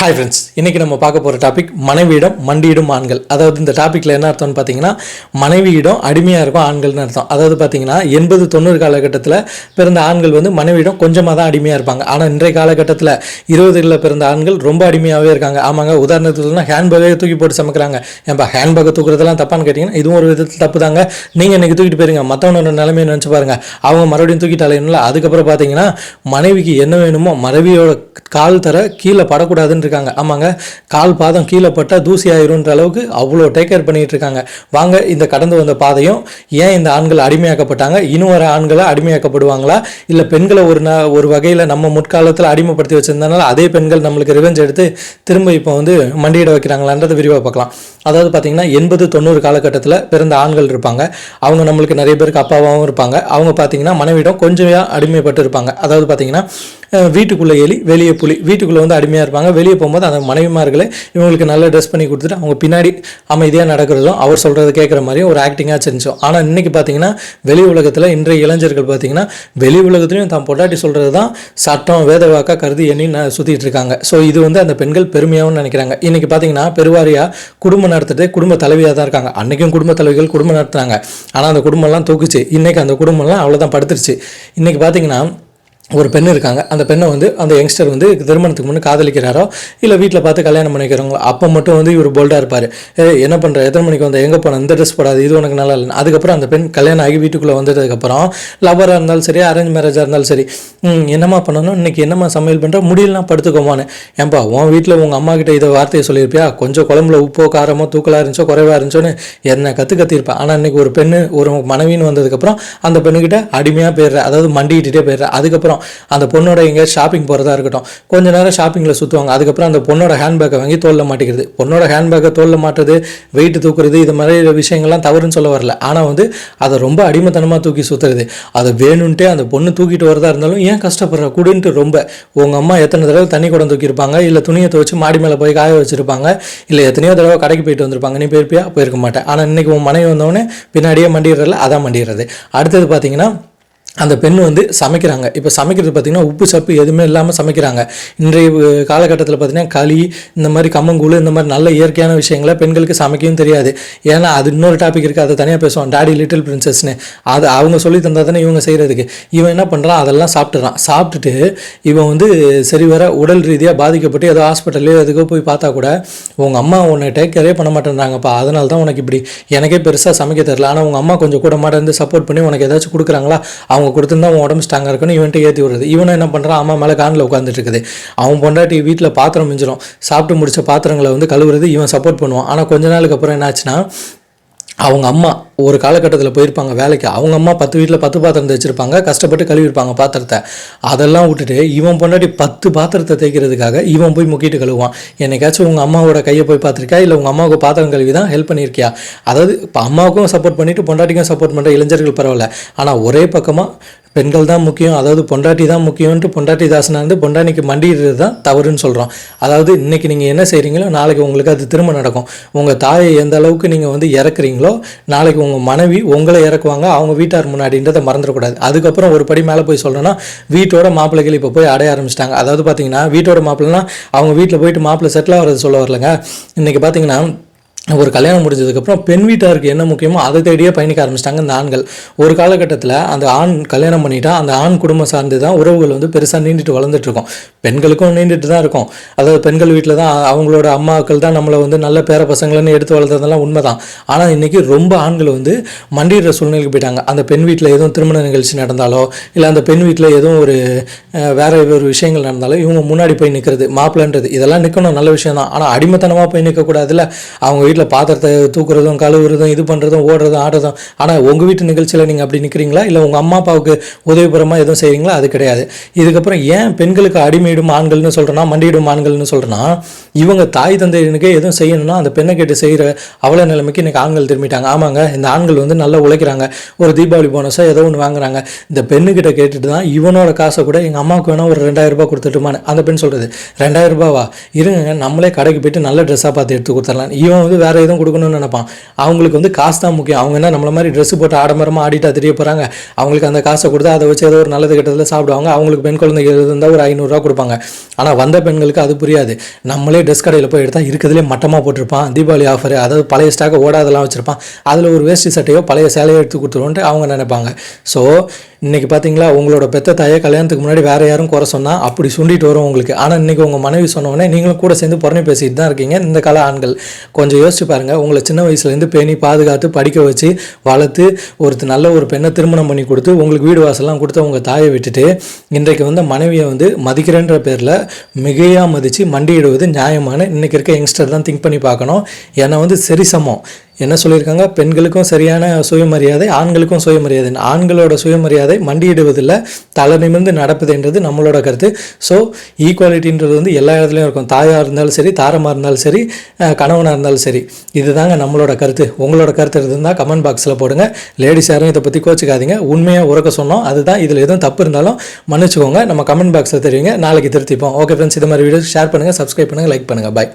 Hi friends இன்றைக்கி நம்ம பார்க்க போகிற டாபிக் மனைவியிடம் மண்டியிடும் ஆண்கள். அதாவது இந்த டாப்பிக்கில் என்ன அர்த்தம்னு பார்த்தீங்கன்னா மனைவியிடம் அடிமையாக இருக்கும் ஆண்கள்னு அர்த்தம். அதாவது பார்த்தீங்கன்னா எண்பது தொண்ணூறு காலகட்டத்தில் பிறந்த ஆண்கள் வந்து மனைவியிடம் கொஞ்சமாக தான் அடிமையாக இருப்பாங்க. ஆனால் இன்றைய காலகட்டத்தில் இருபதுகளில் பிறந்த ஆண்கள் ரொம்ப அடிமையாகவே இருக்காங்க. ஆமாங்க உதாரணத்துக்கு சொன்னால் ஹேண்ட்பேக்கை தூக்கி போட்டு சமைக்கிறாங்க ஏன்பா ஹேண்ட்பேக்கை தூக்குறதெல்லாம் தப்பான்னு கேட்டிங்கன்னா இதுவும் ஒரு விதத்தில் தப்பு தாங்க. நீங்கள் இன்றைக்கி தூக்கிட்டு போயிருங்க. மற்றவனோட நிலைமையை நினச்சி பாருங்கள் அவங்க மறுபடியும் தூக்கிட்டாலேன்னு அதுக்கப்புறம் பார்த்தீங்கன்னா மனைவிக்கு என்ன வேணுமோ மனைவியோட கால் தர கீழே படக்கூடாதுன்னு இருக்காங்க ஆமாங்க கால் பாதம் கீழே பட்டால் தூசி ஆயிரும்ன்ற அளவுக்கு அவ்வளோ டேக் கேர் பண்ணிட்டு இருக்காங்க வாங்க இந்த கடந்து வந்த பாதையும் ஏன் இந்த ஆண்கள் அடிமையாக்கப்பட்டாங்க? இன்னும் வர ஆண்களை அடிமையாக்கப்படுவாங்களா? இல்லை பெண்களை ஒரு ந ஒரு வகையில் நம்ம முற்காலத்தில் அடிமைப்படுத்தி வச்சிருந்தனால அதே பெண்கள் நம்மளுக்கு ரிவெஞ்ச் எடுத்து திரும்ப இப்போ வந்து மண்டியிட வைக்கிறாங்களான்றதை விரிவாக பார்க்கலாம். அதாவது பார்த்தீங்கன்னா எண்பது தொண்ணூறு காலகட்டத்தில் பிறந்த ஆண்கள் இருப்பாங்க. அவங்க நம்மளுக்கு நிறைய பேருக்கு அப்பாவாகவும் இருப்பாங்க. அவங்க பார்த்தீங்கன்னா மனைவிடம் கொஞ்சம் அடிமைப்பட்டு இருப்பாங்க அதாவது பார்த்தீங்கன்னா வீட்டுக்குள்ளே எலி வெளியே புலி வீட்டுக்குள்ளே வந்து அடிமையாக இருப்பாங்க. வெளியே போகும்போது அந்த மனைவிமார்களை இவங்களுக்கு நல்ல ட்ரெஸ் பண்ணி கொடுத்துட்டு அவங்க பின்னாடி அமைதியாக நடக்கிறதும் அவர் சொல்கிறத கேட்குற மாதிரியும் ஒரு ஆக்டிங்காக செஞ்சோம். ஆனால் இன்றைக்கி பார்த்தீங்கன்னா வெளி உலகத்தில் இன்றைய இளைஞர்கள் பார்த்தீங்கன்னா வெளி உலகத்துலையும் தான் பொட்டாட்டி சொல்கிறது தான் சட்டம் வேதவாக்கா கருதி எண்ணி சுற்றிட்டு இருக்காங்க. ஸோ இது வந்து அந்த பெண்கள் பெருமையாகவும் நினைக்கிறாங்க. இன்றைக்கி பார்த்தீங்கன்னா பெருவாரியாக குடும்பம் நடத்திட்டு குடும்ப தலைவியாக தான் இருக்காங்க. அன்றைக்கும் குடும்ப தலைவிகள் குடும்பம் நடத்துனாங்க. ஆனால் அந்த குடும்பம்லாம் தூக்குச்சு. இன்றைக்கி அந்த குடும்பம்லாம் அவ்வளோதான் படுத்துருச்சு. இன்றைக்கி பார்த்தீங்கன்னா ஒரு பெண் இருக்காங்க. அந்த பெண்ணை வந்து அந்த யங்ஸ்டர் வந்து திருமணத்துக்கு முன்னே காதலிக்கிறாரோ இல்லை வீட்டில் பார்த்து கல்யாணம் பண்ணிக்கிறாங்களோ அப்போ மட்டும் வந்து இவர் போல்டாக இருப்பார். ஏ என்ன பண்ணுற எத்தனை மணிக்கு வந்த? எங்கே போன? இந்த ட்ரெஸ் போடாது இது உனக்கு நல்லா இல்லை அதுக்கப்புறம் அந்த பெண் கல்யாணம் ஆகி வீட்டுக்குள்ளே வந்ததுக்கப்புறம் லவராக இருந்தாலும் சரி அரேஞ்ச் மேரேஜாக இருந்தாலும் சரி என்னம்மா பண்ணணும்? இன்றைக்கி என்னம்மா சமையல் பண்ணுற முடியலாம் படுத்துக்கோமான்னு. ஏன்பா உன் வீட்டில் உங்கள் அம்மா கிட்ட இதை வார்த்தையை சொல்லியிருப்பியா? கொஞ்சம் குழம்புல உப்போ காரமோ தூக்கலாக இருந்துச்சோ குறைவாக இருந்துச்சோன்னு என்ன கற்று கத்திருப்பேன் ஆனால் இன்றைக்கி ஒரு பெண்ணு ஒரு மனைவின்னு வந்ததுக்கப்புறம் அந்த பெண்ணுக்கிட்ட அடிமையாக போயிடுற. அதாவது மண்டிக்கிட்டே போயிடுற. அதுக்கப்புறம் அந்த பொண்ணோட எங்கேயாவது ஷாப்பிங் போகிறதா இருக்கட்டும். கொஞ்ச நேரம் ஷாப்பிங்கில் சுற்றுவாங்க அதுக்கப்புறம் அந்த பொண்ணோட ஹேண்ட்பேக்கை வாங்கி தோல்ல மாட்டேங்கிறது பொண்ணோட ஹேண்ட்பேக்கை தோல்ல மாட்டுறது வெயிட் தூக்குறது இது மாதிரி விஷயங்கள்லாம் தவறுன்னு சொல்ல வரல. ஆனால் வந்து அதை ரொம்ப அடிமைத்தனமாக தூக்கி சுற்றுறது அதை வேணும்ன்ட்டு அந்த பொண்ணு தூக்கிட்டு வரதா இருந்தாலும் ஏன் கஷ்டப்படுற? குடுன்ட்டு ரொம்ப. உங்கள் அம்மா எத்தனை தடவை தண்ணி குடம் தூக்கியிருப்பாங்க இல்லை துணியை துவச்சி மாடி மேலே போய் காய வச்சிருப்பாங்க இல்லை எத்தனையோ தடவை கடைக்கு போயிட்டு வந்திருப்பாங்க. நீ போயிருப்பியா? போயிருக்க மாட்டேன். ஆனால் இன்னைக்கு உன் மனைவி வந்தவொடனே பின்னாடியே மண்டிடுறல அதான் மண்டிடுறது. அடுத்தது பார்த்தீங்கன்னா அந்த பெண் வந்து சமைக்கிறாங்க. இப்போ சமைக்கிறது பார்த்திங்கன்னா உப்பு சப்பு எதுவுமே இல்லாமல் சமைக்கிறாங்க. இன்றைய காலகட்டத்தில் பார்த்திங்கன்னா களி இந்த மாதிரி கம்மங்கூழ் இந்த மாதிரி நல்ல இயற்கையான விஷயங்களை பெண்களுக்கு சமைக்கவும் தெரியாது. ஏன்னா அது இன்னொரு டாபிக் இருக்குது அதை தனியாக பேசுவோம். டாடி லிட்டில் பிரின்சஸ்னு அது அவங்க சொல்லி தந்தா தானே இவங்க செய்கிறதுக்கு இவன் என்ன பண்ணுறான் அதெல்லாம் சாப்பிட்டுறான். சாப்பிட்டுட்டு இவன் வந்து சரி வர உடல் ரீதியாக பாதிக்கப்பட்டு ஏதோ ஹாஸ்பிட்டல்லையோ எதுக்கோ போய் பார்த்தா கூட உங்கள் அம்மா உன்னை டேக் கேரே பண்ண மாட்டேன்றாங்கப்பா. அதனால தான் உனக்கு இப்படி. எனக்கே பெருசாக சமைக்க தெரில ஆனால் உங்கள் அம்மா கொஞ்சம் கூட மாட்ட சப்போர்ட் பண்ணி உனக்கு ஏதாச்சும் கொடுக்குறாங்களா? அவங்க கொடுத்துருந்தா உன் உடம்பு ஸ்ட்ராங்காக இருக்கணும் இவன்ட்டு ஏற்றி விடுறது. இவனை என்ன பண்ணுறான் அம்மா மேலே கானில் உட்காந்துட்டு இருக்குது. அவன் பொண்டாட்டி வீட்டில் பாத்திரம் மிஞ்சிடும் சாப்பிட்டு முடிச்ச பாத்திரங்களை வந்து கழுவுறது இவன் சப்போர்ட் பண்ணுவான். ஆனால் கொஞ்ச நாளுக்கு அப்புறம் என்னாச்சுன்னா அவங்க அம்மா ஒரு காலகட்டத்தில் போயிருப்பாங்க வேலைக்கு. அவங்க அம்மா பத்து வீட்டில் பத்து பாத்திரம் தைச்சிருப்பாங்க கஷ்டப்பட்டு கழுவிருப்பாங்க பாத்திரத்தை. அதெல்லாம் விட்டுட்டு இவன் பொண்டாட்டி பத்து பாத்திரத்தை தேய்க்கிறதுக்காக இவன் போய் முக்கிட்டு கழுவான் என்னைக்காச்சும் உங்கள் அம்மாவோட கையை போய் பார்த்துருக்கா இல்லை உங்கள் அம்மாவுக்கு பாத்திரம் கழுவி தான் ஹெல்ப் பண்ணியிருக்கியா? அதாவது இப்போ அம்மாவுக்கும் சப்போர்ட் பண்ணிட்டு பொண்டாட்டிக்கும் சப்போர்ட் பண்ணுற இளைஞர்கள் பரவாயில்ல. ஆனால் ஒரே பக்கமாக பெண்கள் தான் முக்கியம் அதாவது பொண்டாட்டி தான் முக்கியம்ன்ட்டு பொண்டாட்டி தாசனா இருந்து பொண்டாட்டிக்கு மண்டிடுறது தான் தவறுன்னு சொல்கிறோம் அதாவது இன்றைக்கி நீங்கள் என்ன செய்கிறீங்களோ நாளைக்கு உங்களுக்கு அது திரும்ப நடக்கும். உங்கள் தாயை எந்த அளவுக்கு நீங்கள் வந்து இறக்குறீங்களோ நாளைக்கு உங்கள் மனைவி உங்களை இறக்குவாங்க அவங்க வீட்டார் முன்னாடின்றதை மறந்துடக்கூடாது. அதுக்கப்புறம் ஒரு படி மேலே போய் சொல்கிறேன்னா வீட்டோட மாப்பிள்ளைகள் இப்போ போய் அடைய ஆரம்பிச்சிட்டாங்க. அதாவது பார்த்தீங்கன்னா வீட்டோட மாப்பிள்ளைனா அவங்க வீட்டில் போயிட்டு மாப்பிள்ளை செட்டில் ஆகிறது சொல்ல வரலங்க. இன்றைக்கி பார்த்தீங்கன்னா ஒரு கல்யாணம் முடிஞ்சதுக்கப்புறம் பெண் வீட்டாருக்கு என்ன முக்கியமோ அதை தேடியே பயணிக்க ஆரம்பிச்சிட்டாங்க இந்த ஆண்கள். ஒரு காலகட்டத்தில் அந்த ஆண் கல்யாணம் பண்ணிட்டா அந்த ஆண் குடும்பம் சார்ந்து தான் உறவுகள் வந்து பெருசாக நீண்டுட்டு வளர்ந்துட்டு இருக்கும். பெண்களுக்கும் நீண்டுட்டு தான் இருக்கும். அதாவது பெண்கள் வீட்டில் தான் அவங்களோட அம்மாக்கள் தான் நம்மளை வந்து நல்ல பேர பசங்களன்னு எடுத்து வளர்த்ததெல்லாம் உண்மைதான். ஆனால் இன்னைக்கு ரொம்ப ஆண்கள் வந்து மண்டிடுற சூழ்நிலைக்கு போயிட்டாங்க. அந்த பெண் வீட்டில் எதுவும் திருமண நிகழ்ச்சி நடந்தாலோ இல்லை அந்த பெண் வீட்டில் எதுவும் ஒரு வேறு ஒரு விஷயங்கள் நடந்தாலும் இவங்க முன்னாடி போய் நிற்கிறது மாப்பிள்ளன்றது இதெல்லாம் நிற்கணும் நல்ல விஷயம் தான் ஆனால் அடிமைத்தனமாக போய் நிற்கக்கூடாதுல்ல அவங்க வீட்டில் பாத்திரத்தை தூக்குறதும் கழுவுறதும் இது பண்ணுறதும் ஓடுறதும் ஆடுறதும். ஆனால் உங்கள் வீட்டு நிகழ்ச்சியில் நீங்கள் அப்படி நிற்கிறீங்களா இல்லை உங்கள் அம்மா அப்பாவுக்கு உதவிபுறமாக எதுவும் செய்கிறீங்களா அது கிடையாது. இதுக்கப்புறம் ஏன் பெண்களுக்கு அடிமையிடும் ஆண்கள்னு சொல்கிறேன்னா மண்டியிடும் ஆண்கள்னு சொல்கிறேன்னா இவங்க தாய் தந்தையனுக்கே எதுவும் செய்யணும்னா அந்த பெண்ணை கேட்டு செய்கிற அவல நிலைமைக்கு இன்னைக்கு ஆண்கள் திரும்பிட்டாங்க. ஆமாங்க இந்த ஆண்கள் வந்து நல்லா உழைக்கிறாங்க. ஒரு தீபாவளி போனஸோ ஏதோ ஒன்று வாங்குறாங்க. இந்த பெண்ணுக்கிட்ட கேட்டுட்டு தான் இவனோட காசை கூட எங்கள் அம்மாவுக்கு வேணால் ஒரு ரெண்டாயிரம் ரூபாய் கொடுத்துட்டுமான்னு. அந்த பெண் சொல்கிறது ரெண்டாயிரம் ரூபாவா? இருங்க நம்மளே கடைக்கு போயிட்டு நல்ல ட்ரெஸ்ஸாக பார்த்து எடுத்து கொடுத்துடலாம். இவன் வந்து வேறு எதுவும் கொடுக்கணும்னு நினைப்பான். அவங்களுக்கு வந்து காசு தான் முக்கியம். அவங்க என்ன நம்மள மாதிரி ட்ரெஸ் போட்டு ஆடம்பரமாக ஆடிட்டா தெரிய போகிறாங்க அவங்களுக்கு அந்த காசை கொடுத்து அதை வச்சு ஏதோ ஒரு நல்லது கெட்டதில் சாப்பிடுவாங்க. அவங்களுக்கு பெண் குழந்தைகள் இருந்தால் ஒரு ஐநூறுரூவா கொடுப்பாங்க. ஆனால் வந்த பெண்களுக்கு அது புரியாது. நம்மளே ட்ரெஸ் கடையில் போய் எடுத்தால் இருக்கிறதுலே மட்டமாக போட்டிருப்பான். தீபாவளி ஆஃபர் அதாவது பழைய ஸ்டாக்கை ஓடாதெல்லாம் வச்சுருப்பான். அதில் ஒரு வேஷ்டி சட்டையோ பழைய சேலையோ எடுத்து கொடுத்துருவோன்ட்டு அவங்க நினைப்பாங்க. ஸோ இன்றைக்கி பார்த்தீங்களா உங்களோட பெத்த தாயை கல்யாணத்துக்கு முன்னாடி வேறு யாரும் குறை சொன்னால் அப்படி சுண்டிட்டு வரும் உங்களுக்கு. ஆனால் இன்றைக்கி உங்கள் மனைவி சொன்னோடனே நீங்களும் கூட சேர்ந்து புறணி பேசிட்டு தான் இருக்கீங்க. இந்த கால ஆண்கள். கொஞ்சம் யோசிச்சு பாருங்க. உங்களை சின்ன வயசுலேருந்து பேணி பாதுகாத்து படிக்க வச்சு வளர்த்து ஒரு நல்ல ஒரு பெண்ணை திருமணம் பண்ணி கொடுத்து உங்களுக்கு வீடு வாசல்லாம் கொடுத்து உங்கள் தாயை விட்டுட்டு இன்றைக்கு வந்து மனைவியை வந்து மதிக்கிறேன்ற பேரில் மிகையாக மதித்து மண்டியிடுவது நியாயமான இன்றைக்கி இருக்க யங்ஸ்டர் தான் திங்க் பண்ணி பார்க்கணும். ஏன்னா வந்து சரிசமம். என்ன சொல்லியிருக்காங்க? பெண்களுக்கும் சரியான சுயமரியாதை ஆண்களுக்கும் சுயமரியாதை. ஆண்களோட சுயமரியாதை மண்டியிடுவதில் தலை நிமிர்ந்து நடப்பதுன்றது நம்மளோட கருத்து. ஸோ ஈக்குவாலிட்டின்றது வந்து எல்லா இடத்துலையும் இருக்கும். தாயாக இருந்தாலும் சரி தாரமாக இருந்தாலும் சரி கணவனாக இருந்தாலும் சரி. இதுதாங்க நம்மளோட கருத்து. உங்களோட கருத்து இருந்தால் கமெண்ட் பாக்ஸில் போடுங்க. லேடிஸ் யாரும் இதை பற்றி கோச்சிக்காதீங்க. உண்மையாக உறக்க சொன்னோம். அதுதான் இதில் எதுவும் தப்பு இருந்தாலும் மன்னிச்சுக்கோங்க. நம்ம கமெண்ட் பாக்ஸில் தெரியுங்க. நாளைக்கு திருத்திப்போம். ஓகே ஃப்ரெண்ட்ஸ் இது மாதிரி வீடியோ ஷேர் பண்ணுங்கள் சப்ஸ்கிரைப் பண்ணுங்கள் லைக் பண்ணுங்கள் பாய்